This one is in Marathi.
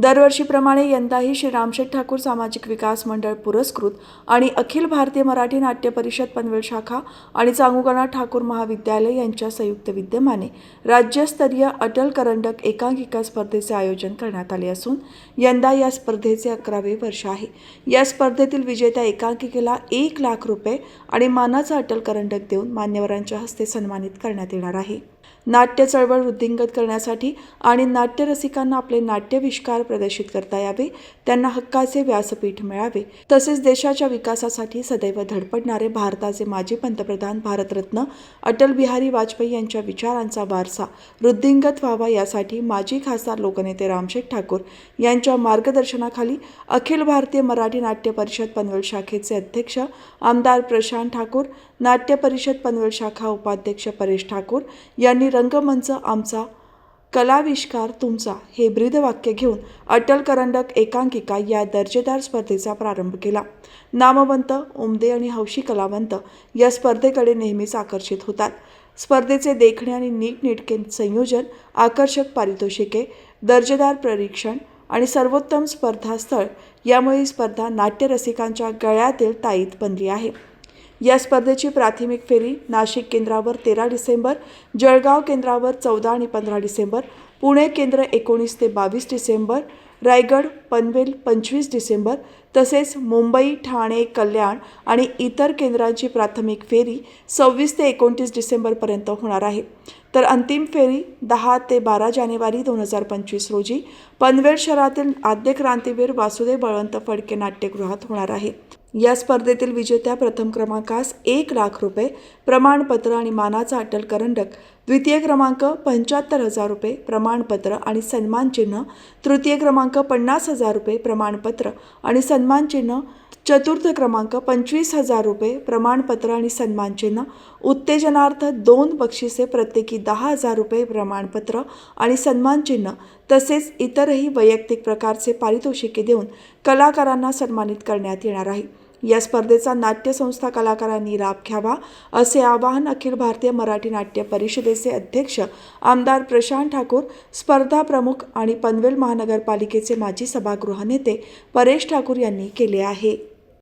दरवर्षीप्रमाणे यंदाही श्री रामशेठ ठाकूर सामाजिक विकास मंडळ पुरस्कृत आणि अखिल भारतीय मराठी नाट्य परिषद पनवेल शाखा आणि चांगुगणा ठाकूर महाविद्यालय यांच्या संयुक्त विद्यमाने राज्यस्तरीय अटल करंडक एकांकिका स्पर्धेचे आयोजन करण्यात आले असून यंदा या स्पर्धेचे अकरावे वर्ष आहे. या स्पर्धेतील विजेत्या एकांकिकेला एक लाख रुपये आणि मानाचा अटल करंडक देऊन मान्यवरांच्या हस्ते सन्मानित करण्यात येणार आहे. नाट्य चळवळ वृद्धिंगत करण्यासाठी आणि नाट्यरसिकांना आपले नाट्यविष्कार प्रदर्शित करता यावे त्यांना हक्काचे व्यासपीठ मिळावे. तसेच देशाच्या विकासासाठी सदैव धडपडणारे भारताचे माजी पंतप्रधान भारतरत्न अटल बिहारी वाजपेयी यांच्या विचारांचा वारसा वृद्धिंगत व्हावा यासाठी माजी खासदार लोकनेते रामशेठ ठाकूर यांच्या मार्गदर्शनाखाली अखिल भारतीय मराठी नाट्य परिषद पनवेल शाखेचे अध्यक्ष आमदार प्रशांत ठाकूर नाट्य परिषद पनवेल शाखा उपाध्यक्ष परेश ठाकूर यांनी रंगमंच आमचा कलाविष्कार तुमचा हे ब्रीदवाक्य घेऊन अटल करंडक एकांकिका या दर्जेदार स्पर्धेचा प्रारंभ केला. नामवंत उमदे आणि हौशी कलावंत या स्पर्धेकडे नेहमीच आकर्षित होतात. स्पर्धेचे देखणे आणि नीटनेटके संयोजन आकर्षक पारितोषिके दर्जेदार परीक्षण आणि सर्वोत्तम स्पर्धास्थळ यामुळे ही स्पर्धा नाट्यरसिकांच्या गळ्यातील ताईत बनली आहे. या स्पर्धेची प्राथमिक फेरी नाशिक केंद्रावर तेरा डिसेंबर जळगाव केंद्रावर चौदा आणि पंधरा डिसेंबर पुणे केंद्र एकोणीस ते बावीस डिसेंबर रायगड पनवेल पंचवीस डिसेंबर तसेच मुंबई ठाणे कल्याण आणि इतर केंद्रांची प्राथमिक फेरी सव्वीस ते एकोणतीस डिसेंबरपर्यंत होणार आहे. तर अंतिम फेरी दहा ते बारा जानेवारी दोन हजार पंचवीस रोजी पनवेल शहरातील आद्य क्रांतीवीर वासुदेव बळवंत फडके नाट्यगृहात होणार आहे. या स्पर्धेतील विजेत्या प्रथम क्रमांकास एक लाख रुपये प्रमाणपत्र आणि मानाचा अटल करंडक द्वितीय क्रमांक पंच्याहत्तर हजार रुपये प्रमाणपत्र आणि सन्मानचिन्ह तृतीय क्रमांक पन्नास हजार रुपये प्रमाणपत्र आणि सन्मान चिन्ह चतुर्थ क्रमांक पंचवीस हजार रुपये प्रमाणपत्र आणि सन्मानचिन्ह उत्तेजनार्थ दोन बक्षिसे प्रत्येकी दहा हजार रुपये प्रमाणपत्र आणि सन्मानचिन्ह तसेच इतरही वैयक्तिक प्रकारचे पारितोषिके देऊन कलाकारांना सन्मानित करण्यात येणार आहे. या स्पर्धेचा नाट्यसंस्था कलाकारांनी लाभ घ्यावा असे आवाहन अखिल भारतीय मराठी नाट्य परिषदेचे अध्यक्ष आमदार प्रशांत ठाकूर स्पर्धा प्रमुख आणि पनवेल महानगरपालिकेचे माजी सभागृह नेते परेश ठाकूर यांनी केले आहे.